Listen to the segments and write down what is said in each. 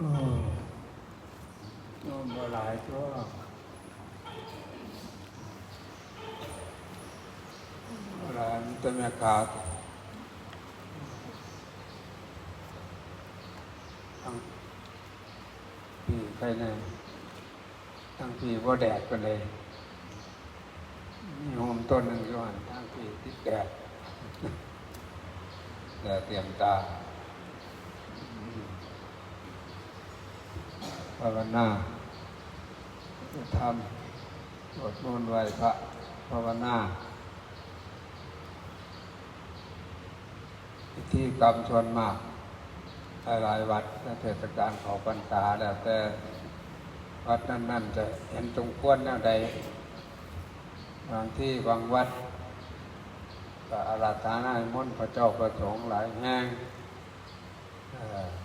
เออโยมบ่หลายตัวบ่หลายมันจะแม่ขาดทั้งพี่ใครแน่ทั้งพี่บ่แดดกันเลย มีโฮมต้นหนึ่งอยู่หันทั้งพี่ติดแดดแต่เตรียมตา ภาวนาทำสวดมนต์ไหวพระภาวนาพิธีกรรมชวนมากหลายวัดเทศกาลเขอพรรษาแล้วแต่วัดนั้นๆจะเห็นตรงควรแนวใดบางที่บางวัดก็อาราธนานิมนต์พระเจ้าประสงค์หลายแห่ง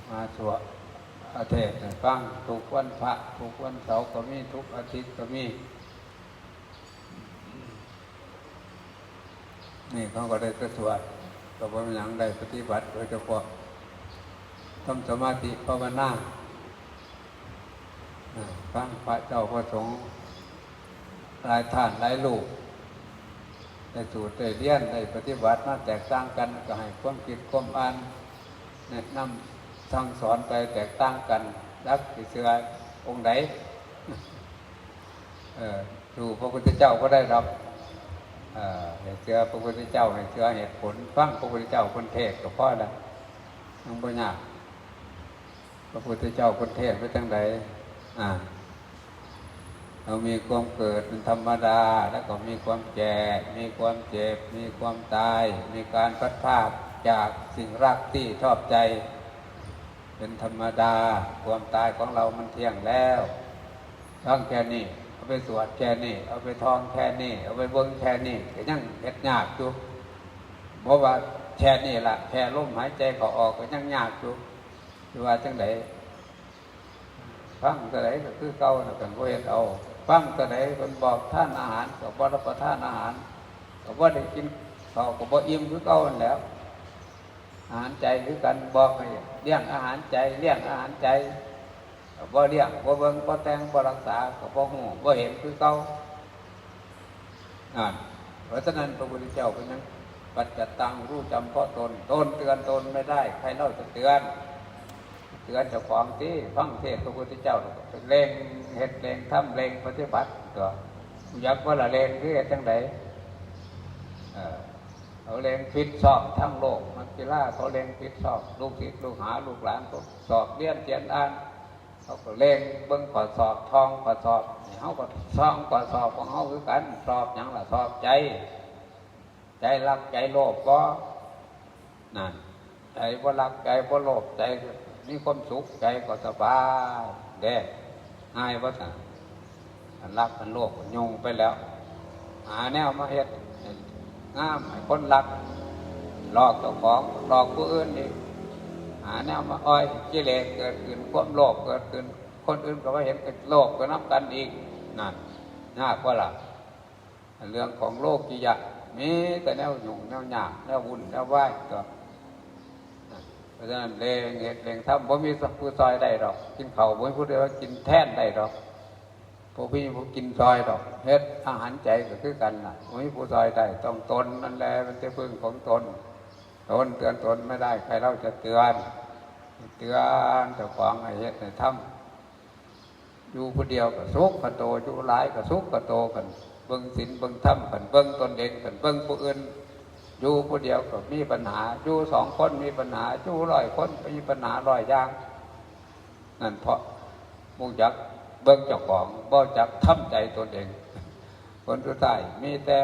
มาสวด เทศให้ฟังทุกวันพระทุกวันเสาร์ก็มีทุกอาทิตย์ก็มี นี่เขาก็ได้กระสวดก็บ่มีหยังได้ปฏิบัติโดยเฉพาะทำสมาธิภาวนาอ่าฟังพระเจ้าพระสงฆ์หลายท่านหลายลูกได้สูตรได้เรียนได้ปฏิบัติมาแตกต่างกันก็ให้ความคิดความอ่านแนะนำ สั่งสอนไปแตกต่างกัน รักเชื่อองค์ไหนเออดูพระพุทธเจ้าก็ได้รับเห้เชื่อพระพุทธเจ้าให้เชื่อเหตุผลฟังพระพุทธเจ้าคนเทศก็พ่อล้วยังบ่ยากพระพุทธเจ้าคนเทศไปทั้งใดอ่าเรามีความเกิดเป็นธรรมดา แล้วก็มีความแก่ มีความเจ็บ มีความตาย มีการพัดพาดจากสิ่งรักที่ชอบใจ เป็นธรรมดา ความตายของเรามันเที่ยงแล้วต้องแค่นี้เอาไปสวดแค่นี้เอาไปท่องแค่นี้เอาไปเบิ้งแค่นี้ก็ยังเฮ็ดยากอยู่เพราะว่าแค่นี้ล่ะแค่ลมหายใจเขาออกก็ยังยากอยู่คือว่าจังไดฟังตัวไหนก็คือเก่านะกันบ่เฮ็ดเอาฟังตัวไหนคนบอกท่านอาหารก็บ่รับประทานอาหารก็บ่ได้กินเขาก็บ่อิ่มคือเก่านั่นแล้ว อาหารใจคือกันบอกให้เลี้ยงอาหารใจเลี้ยงอาหารใจบ่เลี้ยงบ่เบิ่งบ่แต่งบ่รักษาก็บ่ฮู้บ่เห็นคือเก่าอ่าเพราะฉะนั้นพระพุทธเจ้าเป็นนั้นปัจจตังรู้จำเพาะตนตนเตือนตนไม่ได้ ใครเล่าจะเตือน เตือนเจ้าของที่ฟังเทศพระพุทธเจ้าเล่งเฮ็ดเล่งทำเล่งปฏิบัติก็อยักว่าละเล่งคือเฮ็ดจังไดเอ่อ เขาเรียนฟิตสอบทั้งโลกนักกีฬาเขาเรียนฟิตสอบ ลูกศิษย์ลูกหาลูกหลานเขาสอบเรียนเขียนอ่านเขาก็เล่นเบิ้งขอสอบทองขอสอบเขาก็ซ่องขอสอบของเขาคือกันสอบอย่างละสอบใจ ใจรักใจโลภก็นั่นใจบ่รักใจบ่โลภใจมีความสุขใจก็สบายเด้ง่ายว่าสั่นรักอันโลภก็โยงไปแล้ว หาแนวมาเฮ็ด งามให้คนรักหลอกเจ้าของหลอกผู้อื่นอีกหาแนวมาอ้อยกิเลสเกิดขึ้นความโลภเกิดขึ้น คนอื่นก็ว่าเห็นเป็นโลภก็นับกันอีกนั่นยากกว่าล่ะเรื่องของโลกกิยะมีแต่แนวหยุ่งแนวหยาบแนววุ่นแนวไหวก็เพราะฉะนั้นเลงเหตุเลงทำบ่มีสักผู้ซอยได้หรอก กินเขาบ่มีผู้ใดว่ากินแท่นได้หรอก ผู้พี่ผู้กินซอยดอกเฮ็ดอาหารใจก็คือกันน่ะผู้มีผู้ซอยได้ต้องตนนั่นแหละมันจะพึ่งของตนตนเตือนตนไม่ได้ ใครเราจะเตือน เตือนเจ้าของให้เฮ็ดให้ำอยู่ผู้เดียวก็สุขก็โตอยู่หลายก็สุขก็โตกันเบิ่งศีลเบิ่งธรรมกันเบิ่งตนเองกันเบิ่งผู้อื่นอยู่ผู้เดียวก็มีปัญหาอยู่สองคนมีปัญหาอยู่ร้อยคนมีปัญหาร้อยอย่างนั่นเพราะมุจัก เบิ่งเจ้าของบ่จักทำใจตนเอง คนสุดท้ายมีแต่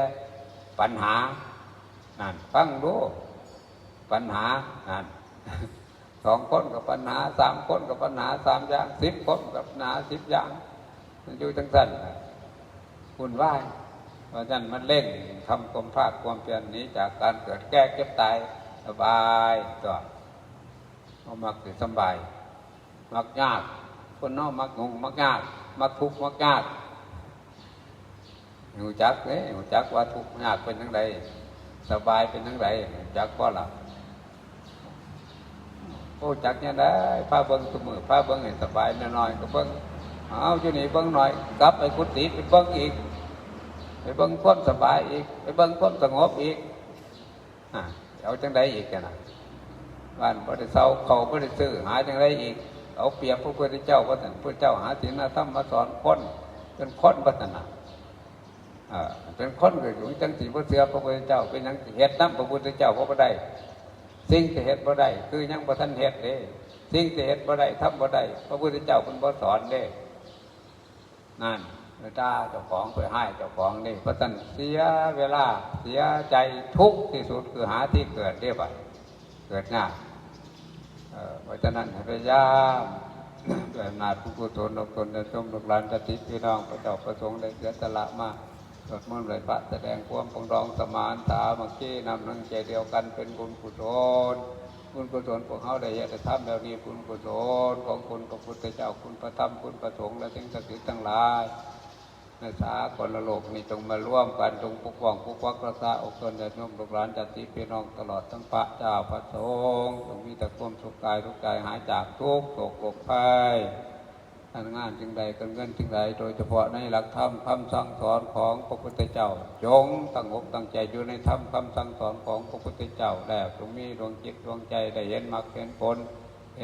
ปัญหานั่นฟังดูปัญหานั่นสองคนกับปัญหาสามคนกับปัญหาสามอย่างสิบคนกับปัญหาสิบอย่างมันอยู่ทั้งสั้นคุณว่าเพราะฉะนั้นมันเล่นทำความภาคความเพียรนี้จากการเกิดแก้เก็บตายสบายตัวเอมักสิสบาย มักยาก คนนอกมักงงมักยากมักทุกข์มักยากหูจักเลยหูจักว่าทุกข์ยากเป็นทั้งใดสบายเป็นทั้งใดหูจักว่าล่ะโอ้จักเนี่ยได้พาเบิ้งสมือพาเบิ้งให้สบายหน่อยๆก็เบิ้งเอาอยู่นี่เบิ้งหน่อยกลับไปกุฏิไปเบิ้งอีกไปเบิ้งความสบายอีกไปเบิ้งความสงบอีกอเอาจังไดอีกกันนะบ้านบริเซาเขาบริซื้อหาจังไดอีก เอาเปรียบพระพุทธเจ้าพระท่านพระเจ้าหาศีลธรรมมาสอนคนเป็นคนพัฒนาอ่าเป็นคนเก็อยู่จังสีพระเสือพระพุทธเจ้า เป็นยังเฮ็ดน้ำพระพุทธเจ้าพระบ่ได้สิ่งที่เฮ็ดบ่ได้คือยังบ่ทันเฮ็ดเด้สิ่งที่เฮ็ดบ่ได้ทำบ่ได้พระพุทธเจ้าเพิ่นบ่สอนเด้นั่นพระเจ้าเจ้าของไปให้เจ้าของนี่พระท่านเสียเวลาเสียใจทุกข์ที่สุดคือหาที่เกิดเด้บ่เกิดง่าย เพราะฉะนั้นพยายามด้วยอำนาจผู้กุศลอกตนในชมลูกหลานญาติพี่น้องพระเจ้าประสงค์ได้เสียสละมาสวดมนต์เลพระแสดงความปรองดองสมานสามัคคีนำนังใจเดียวกันเป็นบุญกุศลบุญกุศลพวกเขาได้เหตุทำแล้วนี้บุญกุศลของคุณพระพุทธเจ้าคุณพระธรรมคุณพระสงฆ์และสิ่งศักดิ์สิทธิ์ทั้งหลาย ในสากลโลกนี้จงมาร่วมกันจงปกป้องปกปักรักษาอกตนและนุ่มลูกหลานญาติพี่น้องตลอดทั้งพระเจ้าพระสงฆ์จงมีแต่ความสุขกายทุกกายหายจากทุกโศกโศกภัยการงานจึงใดการเงินจึงใดโดยเฉพาะในหลักธรรมคำสั่งสอนของพระพุทธเจ้า จงตั้งอกตั้งใจอยู่ในธรรมคำสั่งสอนของพระพุทธเจ้าแล้วจงมีดวงจิตดวงใจได้เห็นมรรคเห็นผลเอ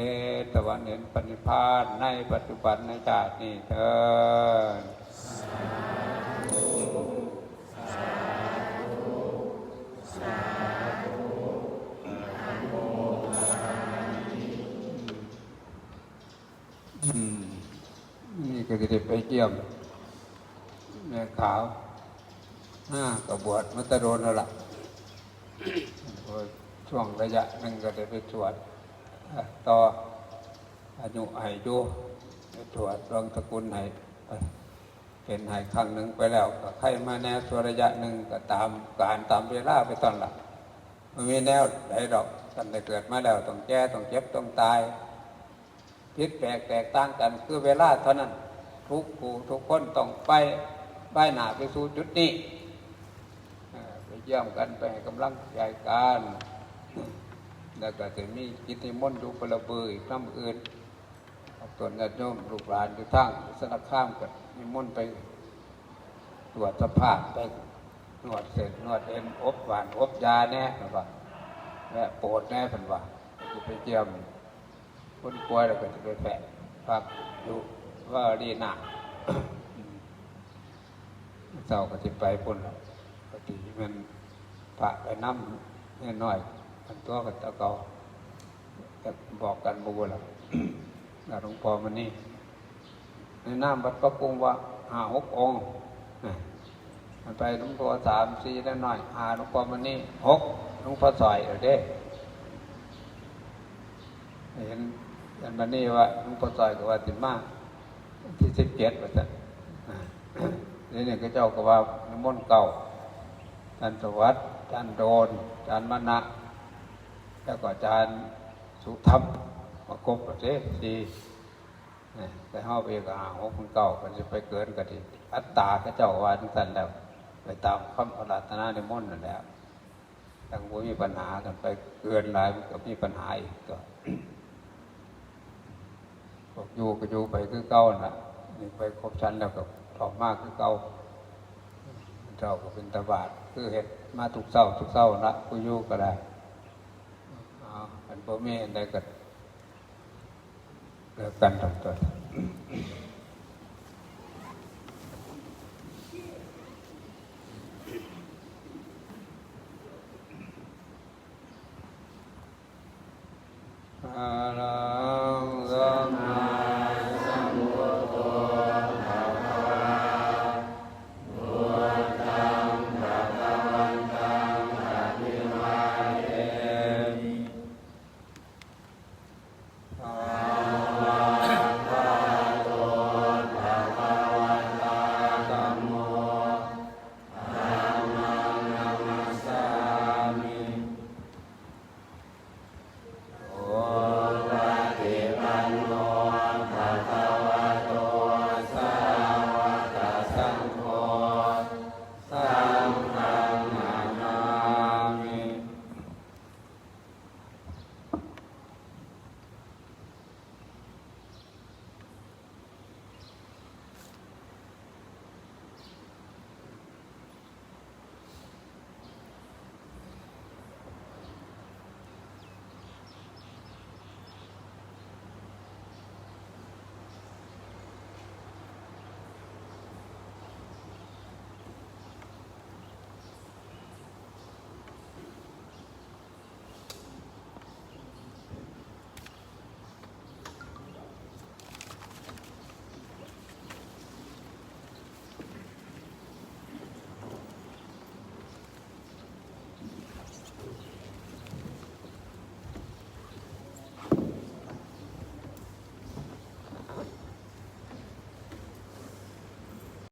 ตวันเห็นปณิพานในปัจจุบันในชาตินี้เถิดอืม นี่ก็จะได้ไปเกี่ยมแม่ขาวห้ากบวชมัตโดนแล้วล่ะช่วงระยะหนึ่งก็ได้ไปตรวจต่ออายุไอายุไปตรวจรองตระกูลไหน เป็นไหครั้งหนึ่งไปแล้วก็ใครมาแนวตัวระยะหนึ่งก็ตามการตามเวลาไปตอนหลังมันมีแนวไหนดอกตั้งแต่เกิดมาแล้วต้องแก่ต้องเจ็บต้องตายพิษแปลกแตกต่างกันคือเวลาเท่านั้น ทุกผู้ทุกคนต้องไปป้ายหนาไปสู่จุดนี้ไปเยี่ยมกันไปให้กำลังใจกันแล้วก็จะมีกิจนิมนต์ดูพลเบืออีกน้ำอื่นเอาส่วนญาติโยมลูกหลานอยู่ทั้งสนักข้ามกัน นิมนต์ไปตรวจสภาพไปนวดเสร็จนวดเอ็นอบหวานอบยาแน่นะว่าและปรดแน่เป็นว่าจะไปเยี่ยมคนป่วยแล้วก็จะไปแฝงพักอยู่ว่าดีหนักเจ้าก็จะไปพุ่นปกติมันพระไปน้ำนิดหน่อยมันตัวกับตะเกาจะบอกกันบูแล้วแล้วหลวงพ่อมันนี่ ในน้ำวัดพระกรุงว่าห้าหกองค์ไปหลวงพ่อสามสี่นิดหน่อยหาหลวงพ่อมันนี่หกหลวงพ่อซอยเอาเด้เห็นยันมันนี่ว่าหลวงพ่อซอยก็ว่าติมาที่สิบเจ็ดว่าจะนี่เนี่ยก็เจ้าก็ว่าน้ำมนต์เก่าท่านสวัสดิ์ท่านโดนท่านมณะแล้วก็จารย์สุธรรมมาครบประเทศสี่ แต่ห้าไปก็หาหกคนเก่าก็จะไปเกินกันทีอัตตาก็เจ้าว่าทั้งสันแล้วไปตามคำพระราตนาในมนต์นั่นแหละทั้งบ่มีปัญหากันไปเกินหลายมันก็มีปัญหาอีกก็อกยู่ก็อยู่ไปคือเก่าน่ะนี่ไปครบชั้นแล้วก็ถอมมากคือเก่าเจ้าก็เป็นตาบาดคือเห็ดมาทุกเศร้าทุกเศร้าละกูอยู่ก็ได้เอาอันพ่อแม่ได้ก็ เลิก